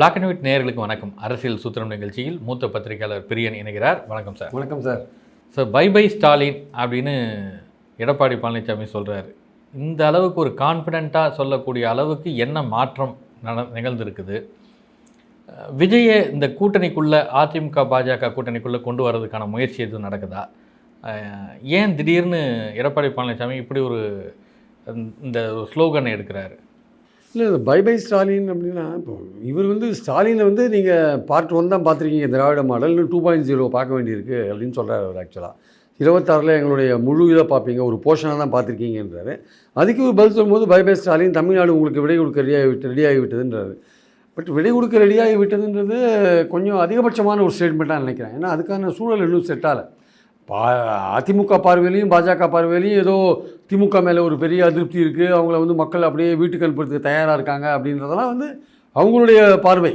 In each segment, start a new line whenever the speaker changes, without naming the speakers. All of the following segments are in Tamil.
பிளாக் அண்ட் ஒயிட் நேயர்களுக்கு வணக்கம். அரசியல் சூத்திரம் நிகழ்ச்சியில் மூத்த பத்திரிகையாளர் பிரியன் இணைகிறார். வணக்கம் சார்
வணக்கம் sir
sir bye bye Stalin அப்படின்னு எடப்பாடி பழனிசாமி சொல்கிறாரு இந்த அளவுக்கு ஒரு கான்ஃபிடெண்ட்டாக சொல்லக்கூடிய அளவுக்கு என்ன மாற்றம் நட நிகழ்ந்திருக்குது? விஜயை இந்த கூட்டணிக்குள்ளே அதிமுக பாஜக கூட்டணிக்குள்ளே கொண்டு வர்றதுக்கான முயற்சி எதுவும் நடக்குதா? ஏன் திடீர்னு எடப்பாடி பழனிசாமி இப்படி ஒரு இந்த ஸ்லோகனை எடுக்கிறாரு?
இல்லை இந்த பை பை ஸ்டாலின் அப்படின்னா இப்போ இவர் வந்து ஸ்டாலினை வந்து நீங்கள் பார்ட் ஒன் தான் பார்த்துருக்கீங்க Dravida model. Two point zero பார்க்க வேண்டியிருக்கு அப்படின்னு சொல்கிறார் அவர் ஆக்சுவலாக இருபத்தாறில் எங்களுடைய முழு இதை பார்ப்பீங்க ஒரு போர்ஷனாக தான் பார்த்துருக்கீங்கன்றாரு. அதுக்கு ஒரு பதில் சொல்லும்போது பை பை ஸ்டாலின் தமிழ்நாடு உங்களுக்கு விடை கொடுக்க ரெடியாகி விட்டு ரெடியாகி விட்டதுன்றாரு பட் விடை கொடுக்க ரெடியாகி விட்டதுன்றது கொஞ்சம் அதிகபட்சமான ஒரு ஸ்டேட்மெண்ட்டாக நினைக்கிறேன். ஏன்னா அதுக்கான சூழல் இன்னும் செட் ஆகலை. பா அதிமுக பார்வையிலையும் பாஜக பார்வையிலையும் ஏதோ திமுக மேலே ஒரு பெரிய அதிருப்தி இருக்குது அவங்கள வந்து மக்கள் அப்படியே வீட்டுக்கு அனுப்புறதுக்கு தயாராக இருக்காங்க அப்படின்றதெல்லாம் வந்து அவங்களுடைய பார்வை.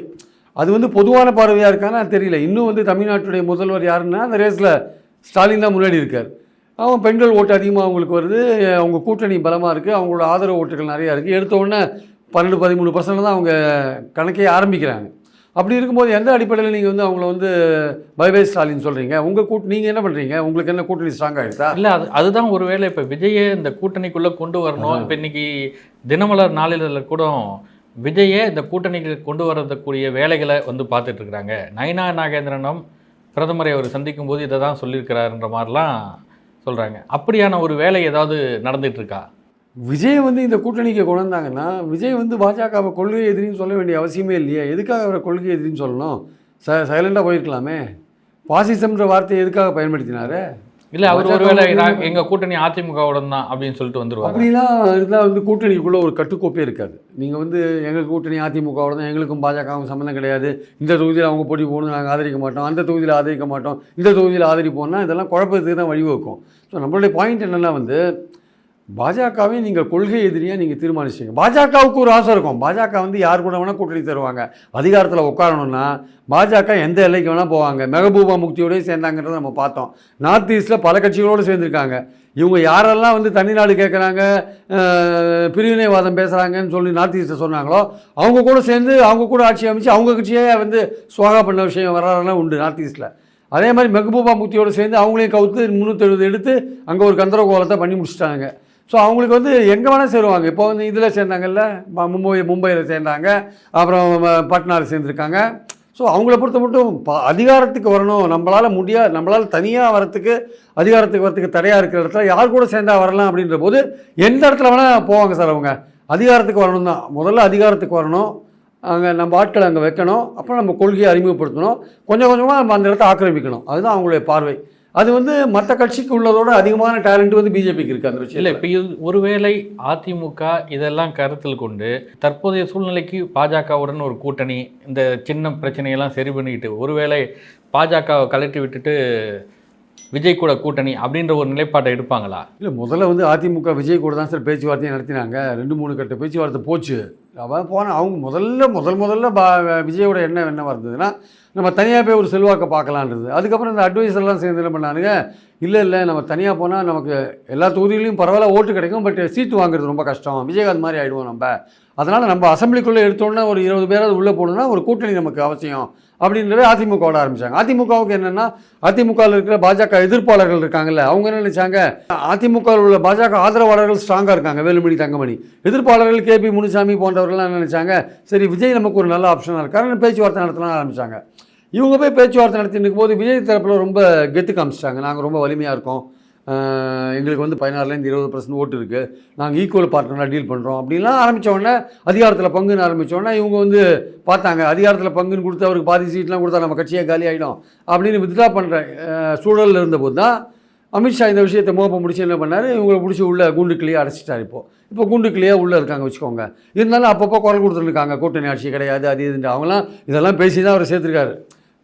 அது வந்து பொதுவான பார்வையாக இருக்கான்னு தெரியல. இன்னும் வந்து தமிழ்நாட்டுடைய முதல்வர் யாருன்னா அந்த ரேஸில் ஸ்டாலின் தான் முன்னாடி இருக்கார். அவன் பெண்கள் ஓட்டு அதிகமாக அவங்களுக்கு வருது. அவங்க கூட்டணி பலமாக இருக்குது அவங்களோட ஆதரவு ஓட்டுகள் நிறையா இருக்குது எடுத்த உடனே பன்னெண்டு பதிமூணு பர்சன்ட் தான் அவங்க கணக்கே ஆரம்பிக்கிறாங்க. அப்படி இருக்கும்போது எந்த அடிப்படையில் நீங்கள் வந்து அவங்கள வந்து பை பை ஸ்டாலின் சொல்கிறீங்க உங்கள் கூட்டு நீங்கள் என்ன பண்ணுறீங்க உங்களுக்கு என்ன கூட்டணி ஸ்ட்ராங் ஆகிடுதா
இல்லை அது அதுதான் ஒருவேளை இப்போ விஜயை இந்த கூட்டணிக்குள்ளே கொண்டு வரணும். இப்போ இன்னைக்கு தினமலர் நாளிதழில் கூட விஜயை இந்த கூட்டணிக்கு கொண்டு வரக்கூடிய வேலைகளை வந்து பார்த்துட்டு இருக்கிறாங்க. நயனா நாகேந்திரனும் பிரதமரை அவர் சந்திக்கும் போது இதை தான் சொல்லியிருக்கிறாருன்ற மாதிரிலாம் சொல்கிறாங்க அப்படியான ஒரு வேலை ஏதாவது நடந்துட்டு இருக்கா?
விஜய் வந்து இந்த கூட்டணிக்கு கொண்டு வந்தாங்கன்னா விஜய் வந்து பாஜகவை கொள்கை எதிரின்னு சொல்ல வேண்டிய அவசியமே இல்லையே. எதுக்காக அவரை கொள்கை எதிரின்னு சொல்லணும்? ச சைலண்டாக போயிருக்கலாமே. பாசிசம்ன்ற வார்த்தையை எதுக்காக பயன்படுத்தினாரு?
இல்லை அவர் ஒருவேளை எங்கள் கூட்டணி அதிமுகவுடன் தான் அப்படின்னு சொல்லிட்டு வந்துருவாங்க
அப்படிலாம் இருந்தால் வந்து கூட்டணிக்குள்ளே ஒரு கட்டுக்கோப்பே இருக்காது. நீங்கள் வந்து எங்கள் கூட்டணி அதிமுகவோட தான் எங்களுக்கும் பாஜகவும் சம்மந்தம் கிடையாது. இந்த தொகுதியில் அவங்க போட்டி போகணும் நாங்கள் ஆதரிக்க மாட்டோம். அந்த தொகுதியில் ஆதரிக்க மாட்டோம். இந்த தொகுதியில் ஆதரிப்போம்னா இதெல்லாம் குழப்பத்துக்கு தான் வழிவகுக்கும். ஸோ நம்மளுடைய பாயிண்ட் என்னென்னா வந்து பாஜகவை நீங்கள் கொள்கை எதிரியாக நீங்கள் தீர்மானிச்சிங்க. பாஜகவுக்கு ஒரு ஆசை இருக்கும். பாஜக வந்து யார் கூட வேணால் கூட்டணி தருவாங்க அதிகாரத்தில் உட்காரணும்னா பாஜக எந்த எல்லைக்கு வேணால் போவாங்க. மெகபூபா முக்தியோடய சேர்ந்தாங்கன்றதை நம்ம பார்த்தோம். நார்த் ஈஸ்ட்டில் பல கட்சிகளோடு சேர்ந்துருக்காங்க. இவங்க யாரெல்லாம் வந்து தனிநாடு கேட்குறாங்க பிரிவினைவாதம் பேசுகிறாங்கன்னு சொல்லி நார்த் ஈஸ்ட்டை சொன்னாங்களோ அவங்க கூட சேர்ந்து அவங்க கூட ஆட்சி அமைச்சு அவங்க கட்சியே வந்து சுவாகா பண்ண விஷயம் வர்றாரெல்லாம் உண்டு நார்த் ஈஸ்ட்டில் அதே மாதிரி மெகபூபா முக்தியோடு சேர்ந்து அவங்களையும் கவுத்து முந்நூற்றெழுபது எடுத்து அங்கே ஒரு கந்தரகோலத்தை பண்ணி முடிச்சிட்டாங்க. ஸோ அவங்களுக்கு வந்து எங்கே வேணால் சேருவாங்க. இப்போ வந்து இதில் சேர்ந்தாங்கல்ல மும்பை மும்பையில் சேர்ந்தாங்க. அப்புறம் பட்னாவில் பாட்னாவில் சேர்ந்துருக்காங்க. ஸோ அவங்கள பொறுத்த மட்டும் ப அதிகாரத்துக்கு வரணும். நம்மளால் முடியாது நம்மளால் தனியாக வரத்துக்கு அதிகாரத்துக்கு வரத்துக்கு தடையாக இருக்கிற இடத்துல யார் கூட சேர்ந்தா வரலாம் அப்படின்ற போது எந்த இடத்துல வேணால் போவாங்க சார் அவங்க. அதிகாரத்துக்கு வரணும் தான். முதல்ல அதிகாரத்துக்கு வரணும். அங்கே நம்ம ஆட்களை அங்கே வைக்கணும். அப்புறம் நம்ம கொள்கையை அறிமுகப்படுத்தணும். கொஞ்சம் கொஞ்சமாக நம்ம அந்த இடத்த ஆக்கிரமிக்கணும். அதுதான் அவங்களுடைய பார்வை. அது வந்து மற்ற கட்சிக்கு உள்ளதோட அதிகமான டேலண்ட் வந்து பிஜேபிக்கு இருக்குது அந்த விஷயம்
இல்லை இப்போ இது ஒருவேளை அதிமுக இதெல்லாம் கருத்தில் கொண்டு தற்போதைய சூழ்நிலைக்கு பாஜகவுடன் ஒரு கூட்டணி இந்த சின்ன பிரச்சனையெல்லாம் சரி பண்ணிக்கிட்டு ஒருவேளை பாஜகவை கலட்டி விட்டுட்டு விஜய் கூட கூட்டணி அப்படின்ற ஒரு நிலைப்பாட்டை எடுப்பாங்களா?
இல்லை முதல்ல வந்து அதிமுக விஜய் கூட தான் சார் பேச்சுவார்த்தையை நடத்தினாங்க. ரெண்டு மூணு கட்ட பேச்சுவார்த்தை போச்சு. அவன் போனால் அவங்க முதல்ல முதல் முதல்ல பா விஜயோட எண்ணம் என்ன இருந்ததுன்னா நம்ம தனியாக போய் ஒரு செல்வாக்கை பார்க்கலான்றது. அதுக்கப்புறம் இந்த அட்வைசர்லாம் சேர்ந்து என்ன பண்ணானுங்க? இல்லை இல்லை நம்ம தனியாக போனால் நமக்கு எல்லா தொகுதியிலையும் பரவாயில்ல ஓட்டு கிடைக்கும் பட் சீட்டு வாங்குறது ரொம்ப கஷ்டம். விஜயகாந்த் மாதிரி ஆகிடுவோம் நம்ம. அதனால் நம்ம அசம்பிளிக்குள்ளே எடுத்தோன்னே ஒரு இருபது பேராவது உள்ளே போகணுன்னா ஒரு கூட்டணி நமக்கு அவசியம். அப்படின்றத அதிமுகவோட ஆரம்பிச்சாங்க. அதிமுகவுக்கு என்னென்னா அதிமுகவில் இருக்கிற பாஜக எதிர்ப்பாளர்கள் இருக்காங்கல்ல அவங்க என்ன நினைச்சாங்க? அதிமுகவில் உள்ள பாஜக ஆதரவாளர்கள் ஸ்ட்ராங்காக இருக்காங்க வேலுமணி தங்கமணி. எதிர்ப்பாளர்கள் கே பி முனுசாமி போன்றவர்கள்லாம் என்ன நினைச்சாங்க? சரி விஜய் நமக்கு ஒரு நல்ல ஆப்ஷனாக இருக்காருன்னு பேச்சுவார்த்தை நடத்தலாம் ஆரம்பிச்சாங்க. இவங்க போய் பேச்சுவார்த்தை நடத்திட்டு இருக்கும்போது விஜய் தரப்பில் ரொம்ப கெத்து காமிச்சிட்டாங்க. நாங்கள் ரொம்ப வலிமையாக இருக்கோம். எங்களுக்கு வந்து பதினாறுலேருந்து இருபது பர்சன்ட் ஓட்டு இருக்குது நாங்கள் ஈக்குவல் பார்ட்னராக டீல் பண்ணுறோம் அப்படின்லாம் ஆரம்பித்தோடனே அதிகாரத்தில் பங்குன்னு ஆரம்பித்தோடனே உடனே இவங்க வந்து பார்த்தாங்க. அதிகாரத்தில் பங்குன்னு கொடுத்து அவருக்கு பாதி சீட்லாம் கொடுத்தா நம்ம கட்சியே காலி ஆகிடும் அப்படின்னு வித்ட்ரா பண்ணுற சூழலில் இருந்தபோது தான் அமித்ஷா இந்த விஷயத்தை மோப்பம் முடிச்சு என்ன பண்ணார்? இவங்களை பிடிச்சி உள்ள கூண்டுக்குள்ளேயே அடைச்சிட்டார் இப்போ. இப்போ கூண்டுக்குள்ளேயே உள்ளே இருக்காங்க வச்சுக்கோங்க. இருந்தாலும் அப்பப்போ குரல் கொடுத்துருக்காங்க. கூட்டணி ஆட்சி கிடையாது அது இதுன்ட்டு. அவங்களாம் இதெல்லாம் பேசி தான் அவர் சேர்த்துருக்காரு.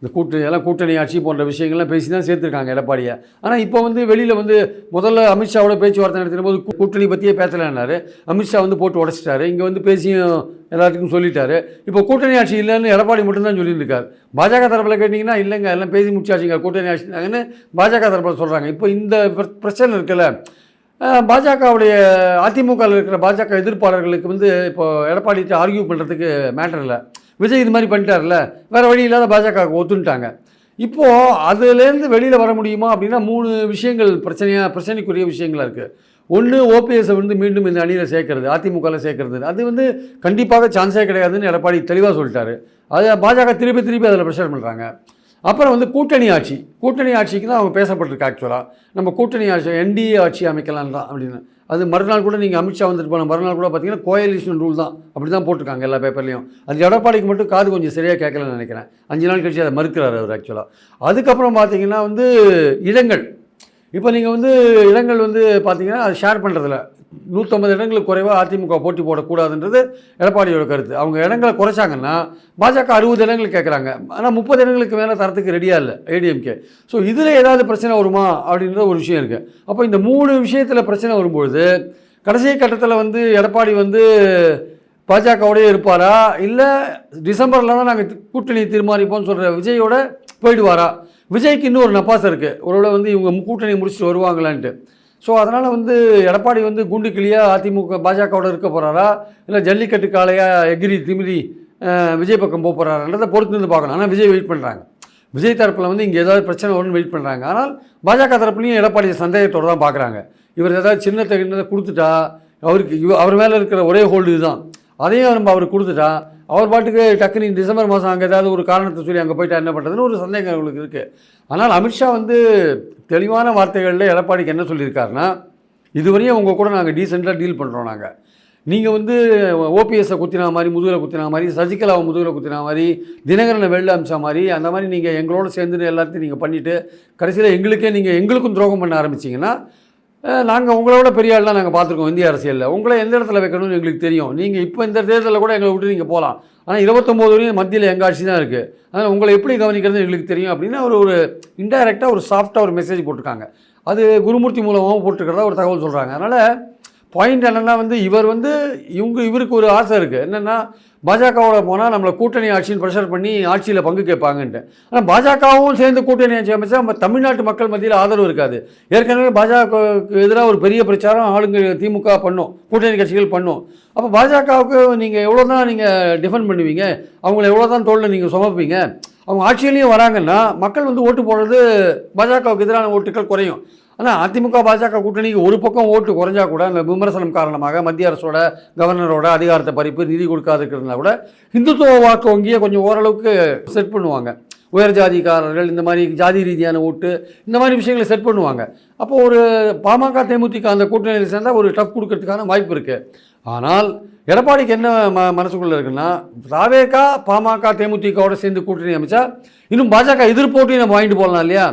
இந்த கூட்டணி எல்லாம் கூட்டணி ஆட்சி போன்ற விஷயங்கள்லாம் பேசி தான் சேர்த்துருக்காங்க எடப்பாடியை. ஆனால் இப்போ வந்து வெளியில் வந்து முதல்ல அமித்ஷாவோட பேச்சுவார்த்தை நடத்தின போது கூட்டணி பற்றியே பேசலைன்னாரு. அமித்ஷா வந்து போட்டு உடச்சிட்டாரு. இங்கே வந்து பேசியும் எல்லாத்துக்கும் சொல்லிட்டாரு. இப்போ கூட்டணி ஆட்சி இல்லைன்னு எடப்பாடி மட்டும்தான் சொல்லியிருக்காரு. பாஜக தரப்பில் கேட்டிங்கன்னா இல்லைங்க எல்லாம் பேசி முடிச்சாச்சுங்க கூட்டணி ஆட்சிங்கன்னு பாஜக தரப்பில் சொல்கிறாங்க இப்போ இந்த பிரச்சனை இருக்குல்ல பாஜகவுடைய அதிமுகவில் இருக்கிற பாஜக எதிர்ப்பாளர்களுக்கு வந்து இப்போ எடப்பாடிட்டு ஆர்கியூ பண்ணுறதுக்கு மேட்டர் இல்லை. விஜய் இது மாதிரி பண்ணிட்டார்ல வேறு வழி இல்லாத பாஜக ஒத்துன்ட்டாங்க. இப்போது அதுலேருந்து வெளியில் வர முடியுமா அப்படின்னா மூணு விஷயங்கள் பிரச்சனையாக பிரச்சனைக்குரிய விஷயங்களா இருக்குது ஒன்று ஓபிஎஸ்ஸை வந்து மீண்டும் இந்த அணியில் சேர்க்கறது அதிமுகவில் சேர்க்கறது. அது வந்து கண்டிப்பாக சான்ஸே கிடையாதுன்னு எடப்பாடி தெளிவாக சொல்லிட்டாரு. அது பாஜக திருப்பி திருப்பி அதில் ப்ரெஷர் பண்ணுறாங்க அப்புறம் வந்து கூட்டணி ஆட்சி. கூட்டணி ஆட்சிக்கு தான் அவங்க பேசப்பட்டிருக்கு ஆக்சுவலாக நம்ம கூட்டணி ஆட்சி என்டிஏ ஆட்சி அமைக்கலாம் தான் அப்படின்னு. அது மறுநாள் கூட நீங்கள் அமித்ஷா வந்துட்டு போன மறுநாள் கூட பார்த்தீங்கன்னா கோயலிஷன் ரூல் தான். அப்படி தான் போட்டிருக்காங்க எல்லா பேப்பர்லையும். அது எடப்பாடிக்கு மட்டும் காது கொஞ்சம் சரியாக கேட்கலன்னு நினைக்கிறேன். அஞ்சு நாள் கழிச்சு அதை மறுக்கிறார் அவர் ஆக்சுவலாக அதுக்கப்புறம் பார்த்தீங்கன்னா வந்து இடங்கள். இப்போ நீங்கள் வந்து இடங்கள் வந்து பார்த்தீங்கன்னா அது ஷேர் பண்ணுறதில்ல நூற்றம்பது இடங்களுக்கு குறைவாக அதிமுக போட்டி போடக்கூடாதுன்றது எடப்பாடியோட கருத்து. அவங்க இடங்களை குறைச்சாங்கன்னா பாஜக அறுபது இடங்கள் கேட்குறாங்க ஆனால் முப்பது இடங்களுக்கு மேலே தரத்துக்கு ரெடியாக இல்லை ஏடிஎம்கே ஸோ இதில் ஏதாவது பிரச்சனை வருமா அப்படின்ற ஒரு விஷயம் இருக்குது அப்போ இந்த மூணு விஷயத்தில் பிரச்சனை வரும்பொழுது கடைசி கட்டத்தில் வந்து எடப்பாடி வந்து பாஜகவோடய இருப்பாரா? இல்லை டிசம்பரில் தான் நாங்கள் கூட்டணி தீர்மானிப்போம்னு சொல்கிற விஜயோட போயிடுவாரா? விஜய்க்கு இன்னும் ஒரு நப்பாசம் இருக்குது ஒருவேளை வந்து இவங்க கூட்டணி முடிச்சுட்டு வருவாங்களான்ட்டு. ஸோ அதனால் வந்து எடப்பாடி வந்து குண்டு கிளியாக அதிமுக பாஜகவோட இருக்க போகிறாரா இல்லை ஜல்லிக்கட்டு காளையாக எகிரி திமிரி விஜய் பக்கம் போக போகிறாரன்றதை பொறுத்து இருந்து பார்க்கணும். ஆனால் விஜய் வெயிட் பண்ணுறாங்க விஜய் தரப்பில் வந்து இங்கே ஏதாவது பிரச்சனை வரும்னு வெயிட் பண்ணுறாங்க ஆனால் பாஜக தரப்புலையும் எடப்பாடி சந்தேகத்தோடு தான் பார்க்குறாங்க. இவர் ஏதாவது சின்னத்தை கிண்ணத்தை கொடுத்துட்டா அவருக்கு இவ அவர் மேலே இருக்கிற ஒரே ஹோல்டு இதுதான். அதையும் நம்ம அவர் கொடுத்துட்டா அவர் பாட்டுக்கு டக்குனு டிசம்பர் மாதம் அங்கே ஏதாவது ஒரு காரணத்தை சொல்லி அங்கே போயிட்டா என்ன பண்ணுறதுன்னு ஒரு சந்தேகம் அவங்களுக்கு இருக்குது ஆனால் அமித்ஷா வந்து தெளிவான வார்த்தைகளில் எடப்பாடிக்கு என்ன சொல்லியிருக்காருன்னா இதுவரையும் உங்கள் கூட நாங்கள் டீசெண்டாக டீல் பண்ணுறோம் நாங்கள் நீங்கள் வந்து ஓபிஎஸ்ஸை குத்தினா மாதிரி முதுகில் குத்தினா மாதிரி சசிகலாவை முதுகில் குத்தினா மாதிரி தினகரனை வெளில அமிச்சா மாதிரி அந்த மாதிரி நீங்கள் எங்களோட சேர்ந்து எல்லாத்தையும் நீங்கள் பண்ணிவிட்டு கடைசியில் எங்களுக்கே நீங்கள் எங்களுக்கும் துரோகம் பண்ண ஆரம்பிச்சிங்கன்னா நாங்கள் உங்களை விட பெரிய ஆள்லாம் நாங்கள் பார்த்துருக்கோம் இந்திய அரசியலில். உங்களை எந்த இடத்துல வைக்கணும்னு எங்களுக்கு தெரியும். நீங்கள் இப்போ இந்த தேர்தலில் கூட எங்களை விட்டு நீங்கள் போகலாம் ஆனால் இருபத்தொம்போது வரையும் மத்தியில் எங்கள் ஆட்சி தான் இருக்குது அதனால் உங்களை எப்படி கவனிக்கிறது எங்களுக்கு தெரியும் அப்படின்னு அவர் ஒரு இன்டைரக்டாக ஒரு சாஃப்டாக ஒரு மெசேஜ் போட்டிருக்காங்க. அது குருமூர்த்தி மூலமாகவும் போட்டிருக்கிறதா ஒரு தகவல் சொல்கிறாங்க அதனால் பாயிண்ட் என்னென்னா வந்து இவர் வந்து இவங்க இவருக்கு ஒரு ஆசை இருக்குது என்னென்னா பாஜகவோட போனால் நம்மளை கூட்டணி ஆட்சின்னு ப்ரெஷர் பண்ணி ஆட்சியில் பங்கு கேட்பாங்கன்ட்டு. ஆனால் பாஜகவும் சேர்ந்து கூட்டணி ஆட்சி அமைச்சா நம்ம தமிழ்நாட்டு மக்கள் மத்தியில் ஆதரவு இருக்காது. ஏற்கனவே பாஜகவுக்கு எதிராக ஒரு பெரிய பிரச்சாரம் ஆளுங்க திமுக பண்ணும். கூட்டணி கட்சிகள் பண்ணும். அப்போ பாஜகவுக்கு நீங்கள் எவ்வளோ தான் நீங்கள் டிஃபெண்ட் பண்ணுவீங்க அவங்கள எவ்வளோ தான் தோளில் நீங்கள் சுமப்பீங்க அவங்க ஆட்சியிலையும் வராங்கன்னா மக்கள் வந்து ஓட்டு போடுறது பாஜகவுக்கு எதிரான ஓட்டுகள் குறையும். ஆனால் அதிமுக பாஜக கூட்டணிக்கு ஒரு பக்கம் ஓட்டு குறைஞ்சா கூட அந்த விமர்சனம் காரணமாக மத்திய அரசோட கவர்னரோட அதிகாரத்தை பறிப்பு நிதி கொடுக்காதுக்கிறதுனா கூட இந்துத்துவ வாக்கு வங்கியை கொஞ்சம் ஓரளவுக்கு செட் பண்ணுவாங்க. உயர் ஜாதிக்காரர்கள் இந்த மாதிரி ஜாதி ரீதியான ஓட்டு இந்த மாதிரி விஷயங்களை செட் பண்ணுவாங்க. அப்போ ஒரு பாமக தேமுதிக அந்த கூட்டணியில் சேர்ந்தால் ஒரு டஃப் கொடுக்கறதுக்கான வாய்ப்பு இருக்குது ஆனால் எடப்பாடிக்கு என்ன ம மனசுக்குள்ளே இருக்குன்னா ராவேகா பாமக தேமுதிகவோட சேர்ந்து கூட்டணி அமைச்சா இன்னும் பாஜக எதிர்போட்டி நம்ம வாங்கிட்டு போகலாம் இல்லையா?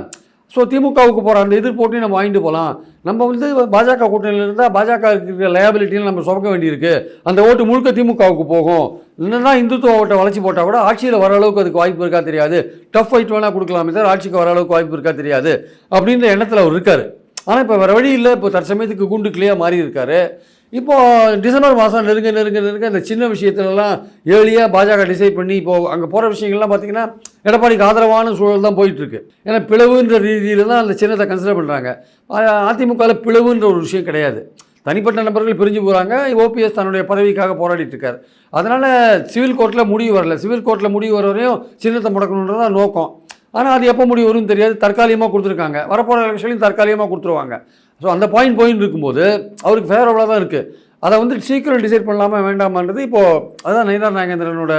ஸோ திமுகவுக்கு போகிற அந்த எதிர்ப்போட்டையும் நம்ம வாங்கிட்டு போகலாம் நம்ம வந்து பாஜக கூட்டணியில் இருந்தால் பாஜக இருக்கிற லயபிலிட்டியில் நம்ம சுமக்க வேண்டியிருக்கு. அந்த ஓட்டு முழுக்க திமுகவுக்கு போகும். இல்லைன்னா இந்துத்துவ ஓட்டை வளர்ச்சி போட்டால் கூட ஆட்சியில் வர அளவுக்கு அதுக்கு வாய்ப்பு இருக்கா தெரியாது. டஃப் ஃபைட் வேணால் கொடுக்கலாமே தவிர ஆட்சிக்கு வர அளவுக்கு வாய்ப்பு இருக்கா தெரியாது. அப்படின்ற எண்ணத்தில் அவர் இருக்கார். ஆனால் இப்போ வேறு வழி இல்லை. இப்போ தற்சமயத்துக்கு குண்டு கிளியாக மாறி இருக்காரு இப்போது டிசம்பர் மாதம் நெருங்க நெருங்க நெருங்க இந்த சின்ன விஷயத்துலலாம் ஏர்லியாக பாஜக டிசைட் பண்ணி இப்போது அங்கே போகிற விஷயங்கள்லாம் பார்த்தீங்கன்னா எடப்பாடிக்கு ஆதரவான சூழல் தான் போயிட்டுருக்கு. ஏன்னா பிளவுன்ற ரீதியில் தான் அந்த சின்னத்தை கன்சிடர் பண்ணுறாங்க அதிமுகவில் பிளவுன்ற ஒரு விஷயம் கிடையாது. தனிப்பட்ட நபர்கள் பிரிஞ்சு போகிறாங்க ஓபிஎஸ் தன்னுடைய பதவிக்காக போராடிட்டு இருக்கார் அதனால் சிவில் கோர்ட்டில் முடிவு வரல. சிவில் கோர்ட்டில் முடிவு வர வரையும் சின்னத்தை முடக்கணுன்றது தான் நோக்கம். ஆனால் அது எப்போ முடிவு வரும்னு தெரியாது. தற்காலிகமாக கொடுத்துருக்காங்க. வரப்போகிற எலெக்ஷன்லையும் தற்காலிகமாக கொடுத்துருவாங்க. ஸோ அந்த பாயிண்ட் பாயிண்ட் இருக்கும்போது அவருக்கு ஃபேவரபுளாக தான் இருக்குது அதை வந்து சீக்கிரம் டிசைட் பண்ணலாமா வேண்டாமான்றது இப்போது அதான் நயினார் நாகேந்திரனோட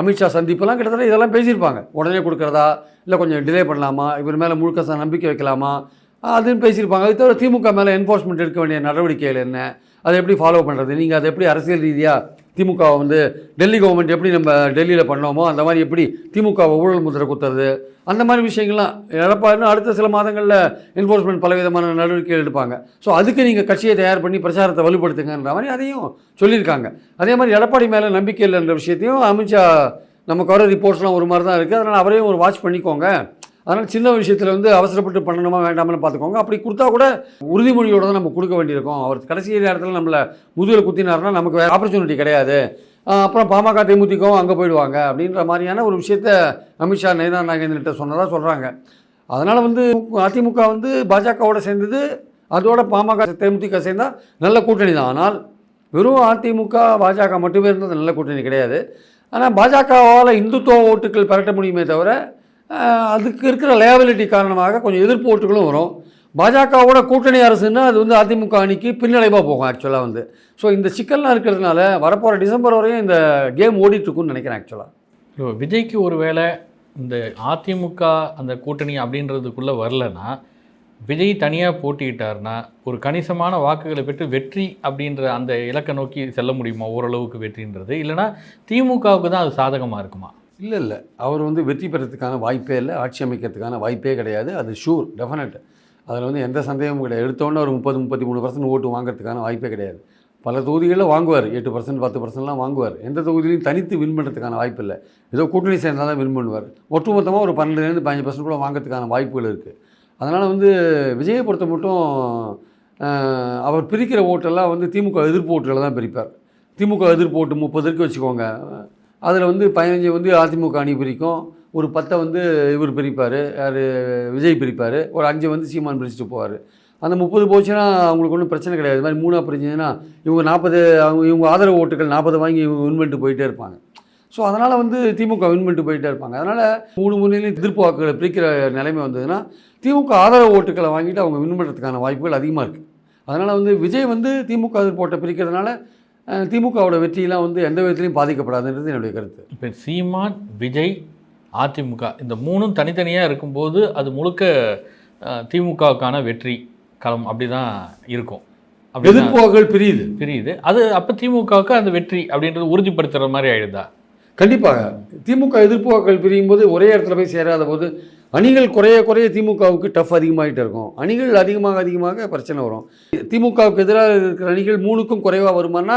அமித்ஷா சந்திப்பெல்லாம் கிட்டத்தட்ட இதெல்லாம் பேசியிருப்பாங்க. உடனே கொடுக்குறதா? இல்லை கொஞ்சம் டிலே பண்ணலாமா? இவர் மேலே முழுக்க நம்பிக்கை வைக்கலாமா? அதுன்னு பேசியிருப்பாங்க. அது தவிர திமுக மேலே என்ஃபோர்ஸ்மெண்ட் எடுக்க வேண்டிய நடவடிக்கைகள் என்ன? அதை எப்படி ஃபாலோ பண்ணுறது நீங்கள் அதை எப்படி அரசியல் ரீதியாக திமுகவை வந்து டெல்லி கவர்மெண்ட் எப்படி நம்ம டெல்லியில் பண்ணோமோ அந்த மாதிரி எப்படி திமுகவை ஊழல் முத்திரை குத்துறது அந்த மாதிரி விஷயங்கள்லாம் எடப்பாடினு அடுத்த சில மாதங்களில் என்ஃபோர்ஸ்மெண்ட் பலவிதமான நடவடிக்கைகள் எடுப்பாங்க. ஸோ அதுக்கு நீங்கள் கட்சியை தயார் பண்ணி பிரச்சாரத்தை வலுப்படுத்துங்கன்ற மாதிரி அதையும் சொல்லியிருக்காங்க. அதே மாதிரி எடப்பாடி மேலே நம்பிக்கை இல்லைன்ற விஷயத்தையும் அமித்ஷா நமக்கு வர ரிப்போர்ட்ஸ்லாம் ஒரு மாதிரி தான் இருக்குது அதனால் அவரையும் ஒரு வாட்ச் பண்ணிக்கோங்க. அதனால் சின்ன விஷயத்தில் வந்து அவசரப்பட்டு பண்ணணுமா வேண்டாமான்னு பார்த்துக்கோங்க அப்படி கொடுத்தா கூட உறுதிமொழியோட தான் நம்ம கொடுக்க வேண்டியிருக்கும். அவர் கடைசி நேரத்தில் நம்மளை முதுகில் குத்தினார்னா நமக்கு வேறு ஆப்பர்ச்சுனிட்டி கிடையாது. அப்புறம் பாமக தேமுதிகவும் அங்கே போயிடுவாங்க அப்படின்ற மாதிரியான ஒரு விஷயத்த அமித்ஷா நயனா நாகேந்திரன்ட்ட சொன்னதாக சொல்கிறாங்க அதனால் வந்து அதிமுக வந்து பாஜகவோட சேர்ந்தது அதோட பாமக தேமுதிக சேர்ந்தால் நல்ல கூட்டணி தான். ஆனால் வெறும் அதிமுக பாஜக மட்டுமே இருந்தது நல்ல கூட்டணி கிடையாது. ஆனால் பாஜகவால் இந்துத்துவ ஓட்டுகள் பெரட்ட முடியுமே தவிர அதுக்கு இருக்கிற லேபிலிட்டி காரணமாக கொஞ்சம் எதிர்ப்பு ஓட்டுகளும் வரும். பாஜகவோட கூட்டணி அரசுன்னா அது வந்து அதிமுக அணிக்கு பின்னடைவாக போகும் ஆக்சுவலாக வந்து. ஸோ இந்த சிக்கல்லாம் இருக்கிறதுனால வரப்போகிற டிசம்பர் வரையும் இந்த கேம் ஓடிட்டுருக்குன்னு நினைக்கிறேன் ஆக்சுவலாக
இப்போ விஜய்க்கு ஒருவேளை இந்த அதிமுக அந்த கூட்டணி அப்படின்றதுக்குள்ளே வரலன்னா விஜய் தனியாக போட்டிக்கிட்டார்னா ஒரு கணிசமான வாக்குகளை பெற்று வெற்றி அப்படின்ற அந்த இலக்கை நோக்கி செல்ல முடியுமா? ஓரளவுக்கு வெற்றின்றது. இல்லைனா திமுகவுக்கு தான் அது சாதகமாக இருக்குமா?
இல்லை இல்லை. அவர் வந்து வெற்றி பெறத்துக்கான வாய்ப்பே இல்லை ஆட்சி அமைக்கிறதுக்கான வாய்ப்பே கிடையாது. அது ஷூர் டெஃபினட் அதில் வந்து எந்த சந்தேகமும் கிடையாது. எடுத்தோன்னே ஒரு முப்பது முப்பத்தி மூணு பர்சன்ட் ஓட்டு வாங்குறதுக்கான வாய்ப்பே கிடையாது. பல தொகுதிகளில் வாங்குவார். எட்டு பர்சன்ட் பத்து பர்சன்ட்லாம் வாங்குவார். எந்த தொகுதியிலையும் தனித்து வின் பண்ணுறதுக்கான வாய்ப்பு இல்லை. ஏதோ கூட்டணி சேர்ந்தால் தான் வின் பண்ணுவார். ஒட்டுமொத்தமாக ஒரு பன்னெண்டுலேருந்து பதினஞ்சு பர்சன்ட் கூட வாங்குறதுக்கான வாய்ப்புகள் இருக்குது அதனால் வந்து விஜயை பொறுத்த மட்டும் அவர் பிரிக்கிற ஓட்டெல்லாம் வந்து திமுக எதிர்ப்பு ஓட்டுகளை தான் பிரிப்பார். திமுக எதிர்ப்பு ஓட்டு முப்பது இருக்கு வச்சுக்கோங்க. அதில் வந்து பதினஞ்சு வந்து அதிமுக அணி பிரிக்கும். ஒரு பத்தை வந்து இவர் பிரிப்பார். யார்? விஜய் பிரிப்பார். ஒரு அஞ்சு வந்து சீமான் பிரிச்சுட்டு போவார். அந்த முப்பது போச்சுன்னா அவங்களுக்கு ஒன்றும் பிரச்சனை கிடையாது. இது மாதிரி மூணாக பிரிஞ்சதுன்னா இவங்க நாற்பது அவங்க இவங்க ஆதரவு ஓட்டுகள் நாற்பது வாங்கி இவங்க வின் பண்ணிட்டு போயிட்டே இருப்பாங்க. ஸோ அதனால் வந்து திமுக வின் பண்ணிட்டு போயிட்டே இருப்பாங்க. அதனால் மூணு முறையிலையும் எதிர்ப்பு வாக்குகளை பிரிக்கிற நிலைமை வந்ததுன்னா திமுக ஆதரவு ஓட்டுகளை வாங்கிட்டு அவங்க வின் பண்ணுறதுக்கான வாய்ப்புகள் அதிகமாக இருக்குது அதனால் வந்து விஜய் வந்து திமுக எதிர்ப்பு ஓட்டை பிரிக்கிறதுனால திமுகவோட வெற்றியெல்லாம் வந்து எந்த விதத்துலையும் பாதிக்கப்படாதுன்றது என்னுடைய கருத்து.
இப்போ சீமான் விஜய் அதிமுக இந்த மூணும் தனித்தனியாக இருக்கும்போது அது முழுக்க திமுகவுக்கான வெற்றி களம் அப்படி தான் இருக்கும். அப்படி
எதிர்ப்பு வாக்குகள் பிரியுது.
பிரியுது. அது அப்போ திமுகவுக்கு அந்த வெற்றி அப்படின்றது உறுதிப்படுத்துகிற மாதிரி ஆயிடுதா?
கண்டிப்பாக. திமுக எதிர்ப்பு வாக்குகள் பிரியும் போது ஒரே இடத்துல போய் சேராத போது அணிகள் குறைய குறைய திமுகவுக்கு டஃப் அதிகமாகிட்டு இருக்கும். அணிகள் அதிகமாக அதிகமாக பிரச்சனை வரும். திமுகவுக்கு எதிராக இருக்கிற அணிகள் மூணுக்கும் குறைவாக வருமானா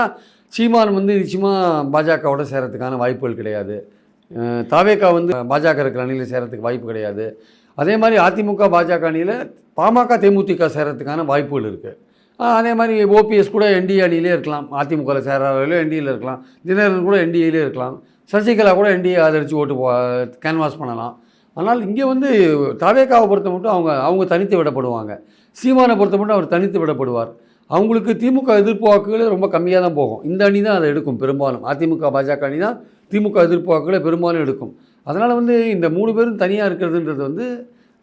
சீமான் வந்து நிச்சயமாக பாஜகவோட சேரத்துக்கான வாய்ப்புகள் கிடையாது. தாவேக்கா வந்து பாஜக இருக்கிற அணியில் சேரத்துக்கு வாய்ப்பு கிடையாது. அதே மாதிரி அதிமுக பாஜக அணியில் பாமக தேமுதிக சேரத்துக்கான வாய்ப்புகள் இருக்குது அதே மாதிரி ஓபிஎஸ் கூட என்டிஏ அணியிலே இருக்கலாம். அதிமுகவில் சேராவிலோ என்டிஏல இருக்கலாம். தினகரன் கூட என்டிஏலே இருக்கலாம். சசிகலா கூட என்டிஏ ஆதரித்து ஓட்டு கேன்வாஸ் பண்ணலாம். ஆனால் இங்கே வந்து தாவேக்காவை பொறுத்த மட்டும் அவங்க அவங்க தனித்து விடப்படுவாங்க. சீமானை பொறுத்த மட்டும் அவர் தனித்து விடப்படுவார். அவங்களுக்கு திமுக எதிர்ப்பு வாக்குகளே ரொம்ப கம்மியாக தான் போகும். இந்த அணி தான் அதை எடுக்கும் பெரும்பாலும். அதிமுக பாஜக அணி தான் திமுக எதிர்ப்பு வாக்குகளை பெரும்பாலும் எடுக்கும். அதனால் வந்து இந்த மூணு பேரும் தனியாக இருக்கிறதுன்றது வந்து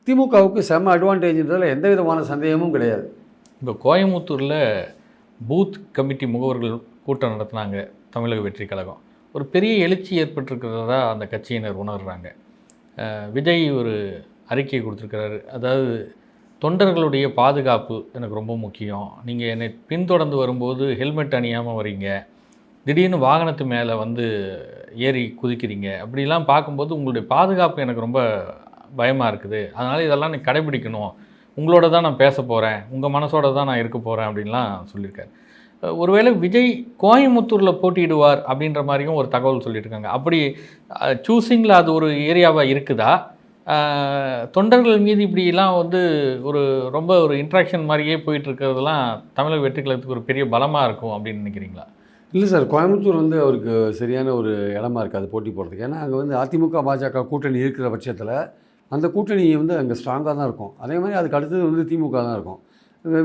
திமுகவுக்கு செம அட்வான்டேஜ்ன்றதில் எந்த விதமான சந்தேகமும் கிடையாது.
இப்போ கோயம்புத்தூரில் பூத் கமிட்டி முகவர்கள் கூட்டம் நடத்துனாங்க தமிழக வெற்றி கழகம். ஒரு பெரிய எழுச்சி ஏற்பட்டிருக்கிறதா அந்த கட்சியினர் உணர்கிறாங்க விஜய் ஒரு அறிக்கை கொடுத்துருக்கிறாரு. அதாவது தொண்டர்களுடைய பாதுகாப்பு எனக்கு ரொம்ப முக்கியம். நீங்கள் என்னை பின்தொடர்ந்து வரும்போது ஹெல்மெட் அணியாமல் வரீங்க திடீர்னு வாகனத்து மேலே வந்து ஏறி குதிக்கிறீங்க. அப்படிலாம் பார்க்கும்போது உங்களுடைய பாதுகாப்பு எனக்கு ரொம்ப பயமாக இருக்குது. அதனால் இதெல்லாம் நீ கடைபிடிக்கணும். உங்களோட தான் நான் பேச போகிறேன் உங்கள் மனசோட தான் நான் இருக்க போகிறேன் அப்படின்லாம் சொல்லியிருக்காரு. ஒருவேளை விஜய் கோயம்புத்தூரில் போட்டியிடுவார் அப்படின்ற மாதிரியும் ஒரு தகவல் சொல்லியிருக்காங்க. அப்படி சூஸிங்கில் அது ஒரு ஏரியாவாக இருக்குதா? தொண்டர்கள் மீது இப்படிலாம் வந்து ஒரு ரொம்ப ஒரு இன்ட்ராக்ஷன் மாதிரியே போயிட்டு இருக்கிறதெல்லாம் தமிழக வெற்றி கழகத்துக்கு ஒரு பெரிய பலமாக இருக்கும் அப்படின்னு நினைக்கிறீங்களா?
இல்லை சார் கோயம்புத்தூர் வந்து அவருக்கு சரியான ஒரு இடமா இருக்காது போட்டி போடுறதுக்கு. ஏன்னா அங்கே வந்து அதிமுக பாஜக கூட்டணி இருக்கிற பட்சத்தில் அந்த கூட்டணி வந்து அங்கே ஸ்ட்ராங்காக தான் இருக்கும். அதே மாதிரி அதுக்கு அடுத்தது வந்து திமுக தான் இருக்கும்.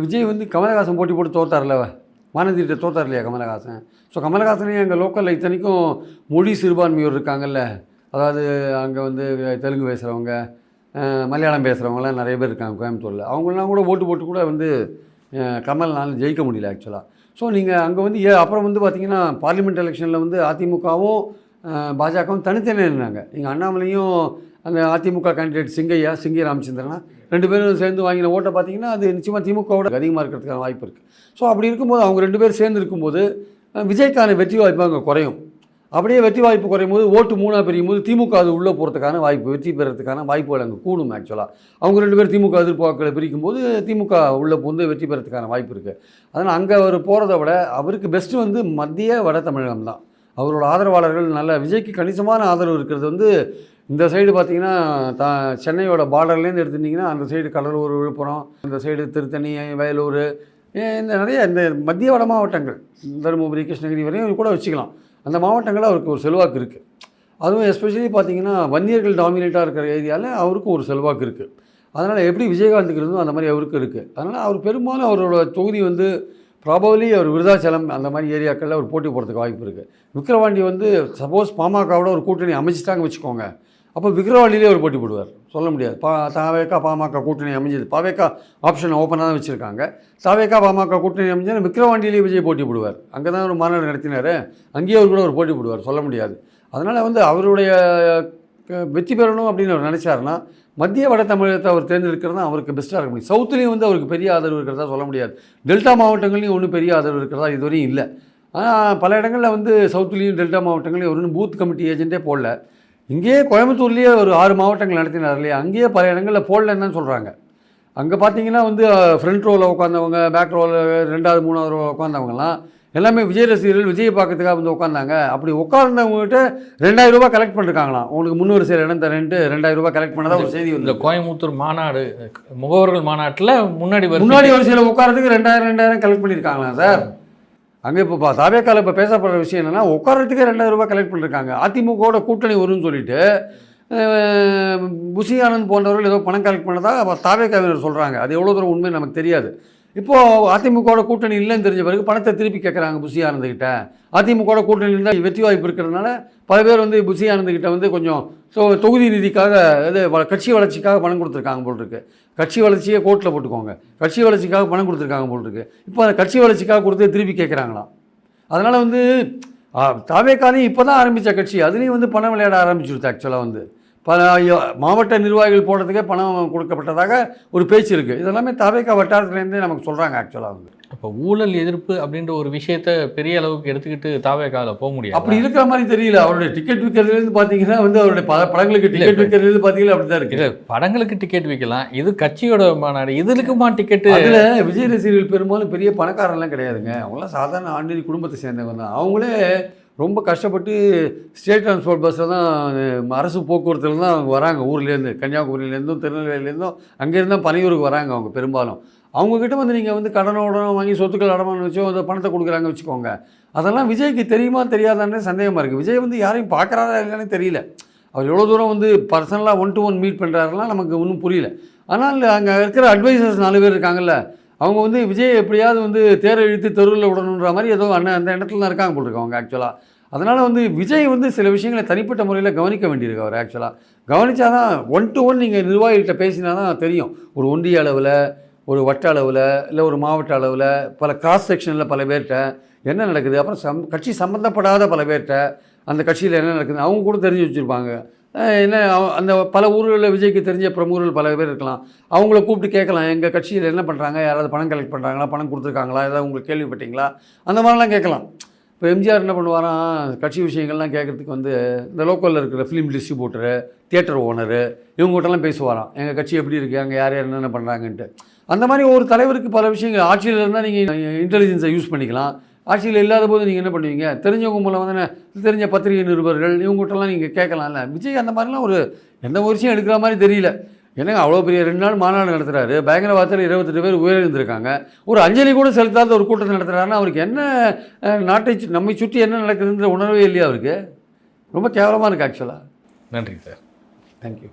விஜய் வந்து கமலஹாசன் போட்டி போட்டு தோத்தார்ல. வானதிட்ட தோத்தார் இல்லையா கமலஹாசன்? ஸோ கமலஹாசனே அங்கே லோக்கலில் இத்தனைக்கும் மொழி சிறுபான்மையோர் இருக்காங்கல்ல. அதாவது அங்கே வந்து தெலுங்கு பேசுகிறவங்க மலையாளம் பேசுகிறவங்களாம் நிறைய பேர் இருக்காங்க கோயம்புத்தூரில். அவங்களாம் கூட ஓட்டு போட்டு கூட வந்து கமல்னால் கமல்னால ஜெயிக்க முடியல ஆக்சுவலாக ஸோ நீங்கள் அங்கே வந்து ஏ அப்புறம் வந்து பார்த்தீங்கன்னா பார்லிமெண்ட் எலெக்ஷனில் வந்து அதிமுகவும் பாஜகவும் தனித்தனியாக இருந்தாங்க எங்கள் அண்ணாமலையும் அந்த அதிமுக கேண்டிடேட் சிங்கையா சிங்கி ராமச்சந்திரனா ரெண்டு பேரும் சேர்ந்து வாங்கின ஓட்டை பார்த்தீங்கன்னா அது நிச்சயமாக திமுகவோட அதிகமாக இருக்கிறதுக்கான வாய்ப்பு இருக்குது ஸோ அப்படி இருக்கும்போது அவங்க ரெண்டு பேரும் சேர்ந்து இருக்கும்போது விஜய்க்கான வெற்றி வாய்ப்பு அங்கே குறையும். அப்படியே வெற்றி வாய்ப்பு குறையும் போது ஓட்டு மூணாக பிரியும் போது திமுக அது உள்ளே போகிறதுக்கான வாய்ப்பு வெற்றி பெறத்துக்கான வாய்ப்புகள் அங்கே கூடும் ஆக்சுவலாக அவங்க ரெண்டு பேர் திமுக எதிர்ப்பு பிரிக்கும் போது திமுக உள்ளே போந்து வெற்றி பெறத்துக்கான வாய்ப்பு இருக்குது அதனால் அங்கே அவர் போகிறத விட அவருக்கு பெஸ்ட்டு வந்து மத்திய வட தமிழகம் தான். அவரோட ஆதரவாளர்கள் நல்ல விஜய்க்கு கணிசமான ஆதரவு இருக்கிறது வந்து இந்த சைடு பார்த்தீங்கன்னா த சென்னையோட பார்டர்லேருந்து எடுத்துட்டிங்கன்னா அந்த சைடு கடலூர் விழுப்புரம் இந்த சைடு திருத்தணி வயலூர் இந்த நிறைய இந்த மத்திய வட மாவட்டங்கள் தருமபுரி கிருஷ்ணகிரி வரையும் கூட வச்சுக்கலாம். அந்த மாவட்டங்களில் அவருக்கு ஒரு செல்வாக்கு இருக்குது அதுவும் எஸ்பெஷலி பார்த்திங்கன்னா வன்னியர்கள் டாமினேட்டாக இருக்கிற ஏரியாவில் அவருக்கும் ஒரு செல்வாக்கு இருக்குது அதனால் எப்படி விஜயகாந்துக்கு இருந்தோ அந்த மாதிரி அவருக்கு இருக்குது அதனால் அவர் பெரும்பாலும் அவரோட தொகுதி வந்து ப்ராபப்ளி அவர் விருதாச்சலம் அந்த மாதிரி ஏரியாக்களில் அவர் போட்டி போடுறதுக்கு வாய்ப்பு இருக்குது விக்ரவாண்டி வந்து சப்போஸ் பாமகவோட ஒரு கூட்டணி அமைச்சிட்டாங்க வச்சுக்கோங்க. அப்போ விக்ரவாண்டியிலே ஒரு போட்டி போடுவார். சொல்ல முடியாது. பா தாவேக்கா பாமக கூட்டணி அமைஞ்சது. பாவேக்கா ஆப்ஷன் ஓப்பனாக தான் வச்சுருக்காங்க. தாவேக்கா பாமக கூட்டணி அமைஞ்சது விக்ரவாண்டியிலே விஜய் போட்டி போடுவார். அங்கே தான் ஒரு மாநாடு நடத்தினார். அங்கேயே அவர் கூட ஒரு போட்டி போடுவார். சொல்ல முடியாது. அதனால் வந்து அவருடைய வெற்றி பெறணும் அப்படின்னு அவர் நினச்சாருன்னா மத்திய வட தமிழகத்தை அவர் தேர்ந்தெடுக்கிறது தான் அவருக்கு பெஸ்ட்டாக இருக்க முடியும். சவுத்துலேயும் வந்து அவருக்கு பெரிய ஆதரவு இருக்கிறதா சொல்ல முடியாது. டெல்டா மாவட்டங்கள்லையும் ஒன்றும் பெரிய ஆதரவு இருக்கிறதா இதுவரையும் இல்லை. ஆனால் பல இடங்களில் வந்து சவுத்துலேயும் டெல்டா மாவட்டங்களையும் ஒரு பூத் கமிட்டி ஏஜென்ட்டே போடல. இங்கேயே கோயம்புத்தூர்லேயே ஒரு ஆறு மாவட்டங்கள் நடத்தினார் இல்லையா? அங்கேயே பல இடங்களில் போடலன்னு சொல்கிறாங்க அங்கே பார்த்தீங்கன்னா வந்து ஃப்ரண்ட் ரோவில் உட்காந்தவங்க பேக் ரோவில் ரெண்டாவது மூணாவது ரோவில் உட்காந்தவங்கலாம் எல்லாமே விஜய் ரசிகர்கள் விஜய் பார்க்கறதுக்காக வந்து உட்காந்தாங்க அப்படி உட்கார்ந்தவங்ககிட்ட ரெண்டாயிரம் ரூபாய் கலெக்ட் பண்ணிருக்காங்களாம். உங்களுக்கு முந்நூறு சேர் இடம் தரேன்ட்டு ரெண்டாயிரம் ரூபாய் கலெக்ட் பண்ணதா ஒரு செய்தி
இந்த கோயம்புத்தூர் மாநாடு முகவர்கள் மாநாட்டில் முன்னாடி
முன்னாடி வரிசையில் உட்காரத்துக்கு ரெண்டாயிரம் ரெண்டாயிரம் கலெக்ட் பண்ணியிருக்காங்களாம் சார். அங்கே இப்போ தாவேக்கால இப்போ பேசப்படுற விஷயம் என்னென்னா உட்காரத்துக்கே ரெண்டாயிரம் ரூபாய் கலெக்ட் பண்ணிருக்காங்க. அதிமுகவோட கூட்டணி வரும்னு சொல்லிட்டு அஹ், புசி ஆனந்த் போன்றவர்கள் ஏதோ பணம் கலெக்ட் பண்ணதாக தாவேக்காவினர் சொல்கிறாங்க அது எவ்வளோ தூரம் உண்மை நமக்கு தெரியாது. இப்போது அதிமுகவோட கூட்டணி இல்லைன்னு தெரிஞ்ச பிறகு பணத்தை திருப்பி கேட்குறாங்க புசி ஆனந்த்கிட்ட அதிமுகவோட கூட்டணி இருந்தால் வெற்றி வாய்ப்பு இருக்கிறதுனால பல பேர் வந்து புசி ஆனந்த்கிட்ட வந்து கொஞ்சம் தொ- தொகுதி நிதிக்காக இது கட்சி வளர்ச்சிக்காக பணம் கொடுத்துருக்காங்க போல் இருக்கு கட்சி வளர்ச்சியை கோர்ட்டில் போட்டுக்கோங்க. கட்சி வளர்ச்சிக்காக பணம் கொடுத்துருக்காங்க போல் இருக்கு இப்போ அந்த கட்சி வளர்ச்சிக்காக கொடுத்து திருப்பி கேட்குறாங்களாம் அதனால் வந்து தாவேக்காலையும் இப்போ தான் ஆரம்பித்த கட்சி. அதுலேயும் வந்து பணம் விளையாட ஆரம்பிச்சுடுது ஆக்சுவலாக வந்து. பல மாவட்ட நிர்வாகிகள் போடுறதுக்கே பணம் கொடுக்கப்பட்டதாக ஒரு பேச்சு இருக்குது இதெல்லாமே தாவேக்கா வட்டாரத்துலேருந்தே நமக்கு சொல்கிறாங்க ஆக்சுவலாக வந்து.
அப்போ ஊழல் எதிர்ப்பு அப்படின்ற ஒரு விஷயத்த பெரிய அளவுக்கு எடுத்துக்கிட்டு தாவேக்கால போக முடியாது.
அப்படி இருக்கிற மாதிரி தெரியல. அவருடைய டிக்கெட் விற்கிறதுலேருந்து பார்த்தீங்கன்னா வந்து அவருடைய பல படங்களுக்கு டிக்கெட் விற்கிறதுலேருந்து பார்த்தீங்கன்னா அப்படி தான் இருக்குது
இல்ல படங்களுக்கு டிக்கெட் விற்கலாம் இது கட்சியோட மாநாடு. இதுக்குமா டிக்கெட்டு
அதில் விஜய் ரசிகர்கள் பெரும்பாலும் பெரிய பணக்காரன்லாம் கிடையாதுங்க. அவங்களாம் சாதாரண ஆண்டரி குடும்பத்தை சேர்ந்தவங்க தான். அவங்களே ரொம்ப கஷ்டப்பட்டு ஸ்டேட் டிரான்ஸ்போர்ட் பஸ்ஸில் தான் அரசு போக்குவரத்தில் தான் அவங்க வராங்க ஊர்லேருந்து கன்னியாகுமரியிலேருந்தும் திருநெல்வேலியிலேருந்தும் அங்கேருந்து தான் பனையூருக்கு வராங்க அவங்க பெரும்பாலும். அவங்கக்கிட்ட வந்து நீங்கள் வந்து கடனோட வாங்கி சொத்துக்கள் அடமானம் வச்சோ அந்த பணத்தை கொடுக்குறாங்க வச்சுக்கோங்க. அதெல்லாம் விஜய்க்கு தெரியுமா தெரியாதான்னு சந்தேகமாக இருக்குது விஜய் வந்து யாரையும் பார்க்குறாரா இல்லைன்னு தெரியல. அவர் எவ்வளோ தூரம் வந்து பர்சனலாக ஒன் டு ஒன் மீட் பண்ணுறாருலாம் நமக்கு ஒன்றும் புரியல. ஆனால் அங்கே இருக்கிற அட்வைசர்ஸ் நாலு பேர் இருக்காங்கல்ல அவங்க வந்து விஜய் எப்படியாவது வந்து தேரை இழுத்து தெருவில் விடணுன்ற மாதிரி ஏதோ அண்ணன் அந்த இடத்துல தான் இருக்காங்க போல் அவங்க ஆக்சுவலாக அதனால் வந்து விஜய் வந்து சில விஷயங்களை தனிப்பட்ட முறையில் கவனிக்க வேண்டியிருக்கு அவர் ஆக்சுவலாக கவனித்தா தான் ஒன் டு ஒன் நீங்கள் நிர்வாகிகிட்ட பேசினா தான் தெரியும். ஒரு ஒன்றிய அளவில் ஒரு வட்ட அளவில் இல்லை ஒரு மாவட்ட அளவில் பல கிராஸ் செக்ஷனில் பல பேர்கிட்ட என்ன நடக்குது? அப்புறம் சம் கட்சி சம்மந்தப்படாத பல பேர்கிட்ட அந்த கட்சியில் என்ன நடக்குது அவங்க கூட தெரிஞ்சு வச்சுருப்பாங்க. என்ன அந்த பல ஊர்களில் விஜய்க்கு தெரிஞ்ச பிரமுகர்கள் பல பேர் இருக்கலாம். அவங்கள கூப்பிட்டு கேட்கலாம். எங்கள் கட்சியில் என்ன பண்ணுறாங்க யாராவது பணம் கலெக்ட் பண்ணுறாங்களா பணம் கொடுத்துருக்காங்களா? ஏதாவது உங்களுக்கு கேள்விப்பட்டீங்களா? அந்த மாதிரிலாம் கேட்கலாம். இப்போ எம்ஜிஆர் என்ன பண்ணுவாராம் கட்சி விஷயங்கள்லாம் கேட்குறதுக்கு வந்து இந்த லோக்கலில் இருக்கிற ஃபிலிம் டிஸ்ட்ரிபியூட்டரு தியேட்டர் ஓனரு இவங்ககிட்டலாம் பேசுவாராம். எங்கள் கட்சி எப்படி இருக்குது அங்கே யார் யார் என்னென்ன பண்ணுறாங்கன்ட்டு அந்த மாதிரி ஒரு தலைவருக்கு பல விஷயங்கள் ஆட்சியில் இருந்தால் நீங்கள் இன்டெலிஜென்ஸை யூஸ் பண்ணிக்கலாம். ஆட்சியில் இல்லாத போது நீங்கள் என்ன பண்ணுவீங்க? தெரிஞ்சவங்க மூலம் வந்து தெரிஞ்ச பத்திரிகை நிருபர்கள் இவங்ககிட்டலாம் நீங்கள் கேட்கலாம்ல? விஜய் அந்த மாதிரிலாம் ஒரு எந்த முயற்சியும் எடுக்கிற மாதிரி தெரியல. என்னங்க அவ்வளோ பெரிய ரெண்டு நாள் மாநாடு நடத்துறாரு? பயங்கரவாதத்தில் இருபத்தெட்டு பேர் உயிரிழந்திருக்காங்க. ஒரு அஞ்சலி கூட செலுத்தாத ஒரு கூட்டத்தை நடத்துறாருன்னா அவருக்கு என்ன நாட்டை நம்மை சுற்றி என்ன நடக்குதுன்ற உணர்வே இல்லையா அவருக்கு? ரொம்ப கேவலமாக இருக்குது ஆக்சுவலாக
நன்றி சார்.
தேங்க்யூ